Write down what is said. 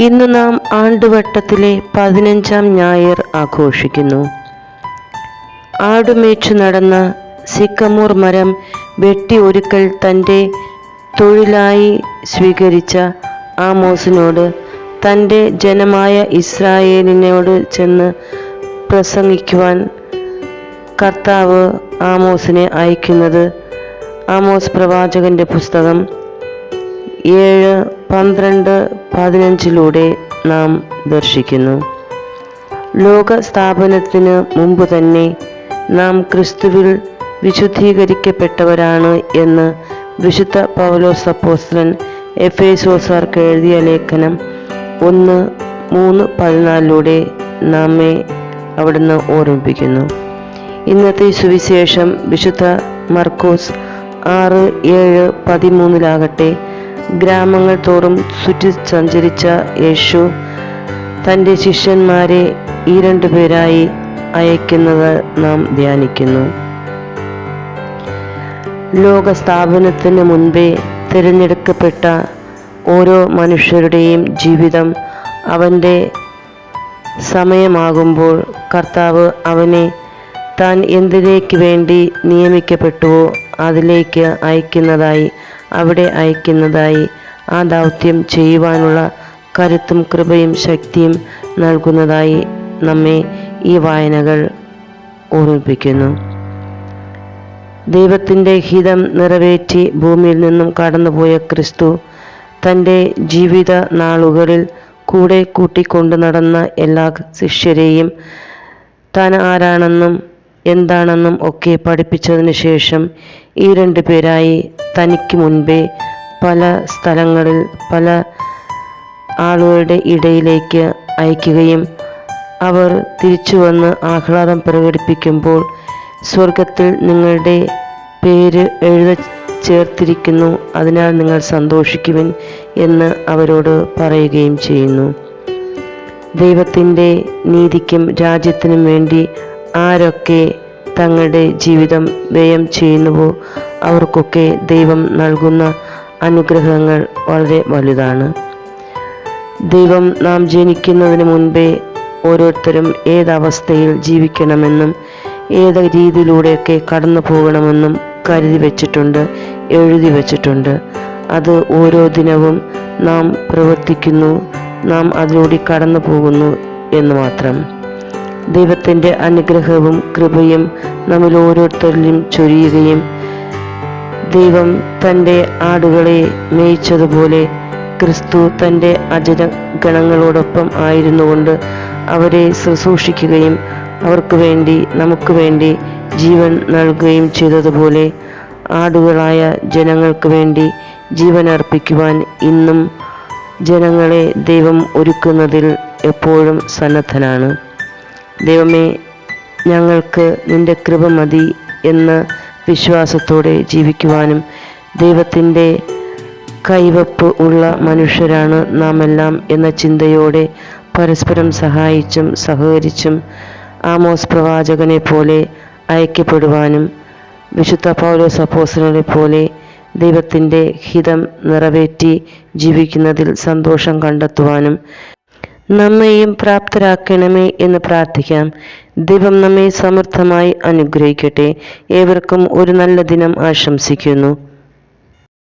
ഇന്ന് നാം ആണ്ടുവട്ടത്തിലെ പതിനഞ്ചാം ഞായർ ആഘോഷിക്കുന്നു. ആടുമേച്ചു നടന്ന സിക്കമൂർ മരം വെട്ടി ഒരുക്കൽ തന്റെ തൊഴിലായി സ്വീകരിച്ച ആമോസിനോട് തന്റെ ജനമായ ഇസ്രായേലിനോട് ചെന്ന് പ്രസംഗിക്കുവാൻ കർത്താവ് ആമോസിനെ അയക്കുന്നത് ആമോസ് പ്രവാചകന്റെ പുസ്തകം ഏഴ് പന്ത്രണ്ട് പതിനഞ്ചിലൂടെ നാം ദർശിക്കുന്നു. ലോക സ്ഥാപനത്തിന് മുമ്പ് തന്നെ നാം ക്രിസ്തുവിൽ വിശുദ്ധീകരിക്കപ്പെട്ടവരാണ് എന്ന് വിശുദ്ധ പൗലോസ് എ സോസാർക്ക് എഴുതിയ ലേഖനം ഒന്ന് മൂന്ന് പതിനാലിലൂടെ നമ്മെ അവിടുന്ന് ഓർമ്മിപ്പിക്കുന്നു. ഇന്നത്തെ സുവിശേഷം വിശുദ്ധ മർക്കോസ് ആറ് ഏഴ് പതിമൂന്നിലാകട്ടെ. ഗ്രാമങ്ങൾ തോറും ചുറ്റി സഞ്ചരിച്ച യേശു തന്റെ ശിഷ്യന്മാരെ ഈ രണ്ടു പേരായി അയക്കുന്നത് നാം ധ്യാനിക്കുന്നു. ലോക സ്ഥാപനത്തിന് മുൻപേ തിരഞ്ഞെടുക്കപ്പെട്ട ഓരോ മനുഷ്യരുടെയും ജീവിതം അവന്റെ സമയമാകുമ്പോൾ കർത്താവ് അവനെ താൻ എന്തിലേക്ക് വേണ്ടി നിയമിക്കപ്പെട്ടുവോ അതിലേക്ക് അയക്കുന്നതായി അവിടെ അയക്കുന്നതായി ആ ദൗത്യം ചെയ്യുവാനുള്ള കരുത്തും കൃപയും ശക്തിയും നൽകുന്നതായി നമ്മെ ഈ വായനകൾ ഓർമ്മിപ്പിക്കുന്നു. ദൈവത്തിന്റെ ഹിതം നിറവേറ്റി ഭൂമിയിൽ നിന്നും കടന്നുപോയ ക്രിസ്തു തന്റെ ജീവിത നാളുകളിൽ കൂടെ കൂട്ടിക്കൊണ്ടു നടന്ന എല്ലാ ശിഷ്യരെയും താൻ ആരാണെന്നും എന്താണെന്നും ഒക്കെ പഠിപ്പിച്ചതിന് ശേഷം ഈ രണ്ടു പേരായി തനിക്ക് മുൻപേ പല സ്ഥലങ്ങളിൽ പല ആളുകളുടെ ഇടയിലേക്ക് അയക്കുകയും അവർ തിരിച്ചു വന്ന് ആഹ്ലാദം പ്രകടിപ്പിക്കുമ്പോൾ സ്വർഗത്തിൽ നിങ്ങളുടെ പേര് എഴുത ചേർത്തിരിക്കുന്നു. അതിനാൽ നിങ്ങൾ സന്തോഷിക്കുവിൻ എന്ന് അവരോട് പറയുകയും ചെയ്യുന്നു. ദൈവത്തിന്റെ നീതിക്കും രാജ്യത്തിനും വേണ്ടി ആരൊക്കെ തങ്ങളുടെ ജീവിതം വ്യയം ചെയ്യുന്നുവോ അവർക്കൊക്കെ ദൈവം നൽകുന്ന അനുഗ്രഹങ്ങൾ വളരെ വലുതാണ്. ദൈവം നാം ജനിക്കുന്നതിന് മുൻപേ ഓരോരുത്തരും ഏതവസ്ഥയിൽ ജീവിക്കണമെന്നും ഏത് രീതിയിലൂടെയൊക്കെ കടന്നു പോകണമെന്നും കരുതി വച്ചിട്ടുണ്ട് എഴുതി വച്ചിട്ടുണ്ട്. അത് ഓരോ ദിനവും നാം പ്രവർത്തിക്കുന്നു നാം അതിലൂടെ കടന്നു പോകുന്നു എന്ന് മാത്രം. ദൈവത്തിന്റെ അനുഗ്രഹവും കൃപയും നമ്മിൽ ഓരോരുത്തരിലും ചൊരിയുകയും ദൈവം തന്റെ ആടുകളെ മേയിച്ചതുപോലെ ക്രിസ്തു തന്റെ അജന ഗണങ്ങളോടൊപ്പം ആയിരുന്നുകൊണ്ട് അവരെ ശുശ്രൂഷിക്കുകയും അവർക്ക് വേണ്ടി നമുക്ക് വേണ്ടി ജീവൻ നൽകുകയും ചെയ്തതുപോലെ ആടുകളായ ജനങ്ങൾക്ക് വേണ്ടി ജീവൻ അർപ്പിക്കുവാൻ ഇന്നും ജനങ്ങളെ ദൈവം ഒരുക്കുന്നതിൽ എപ്പോഴും സന്നദ്ധനാണ്. ദൈവമേ ഞങ്ങൾക്ക് നിന്റെ കൃപ മതി എന്ന വിശ്വാസത്തോടെ ജീവിക്കുവാനും ദൈവത്തിന്റെ കൈവപ്പ് ഉള്ള മനുഷ്യരാണ് നാം എല്ലാം എന്ന ചിന്തയോടെ പരസ്പരം സഹായിച്ചും സഹകരിച്ചും ആമോസ് പ്രവാചകനെ പോലെ അയക്കപ്പെടുവാനും വിശുദ്ധ പൗലോസ് അപ്പോസ്തലനെ പോലെ ദൈവത്തിന്റെ ഹിതം നിറവേറ്റി ജീവിക്കുന്നതിൽ സന്തോഷം കണ്ടെത്തുവാനും നമ്മെയും പ്രാപ്തരാക്കണമേ എന്ന് പ്രാർത്ഥിക്കാം. ദൈവം നമ്മെ സമൃദ്ധമായി അനുഗ്രഹിക്കട്ടെ. ഏവർക്കും ഒരു നല്ല ദിനം ആശംസിക്കുന്നു.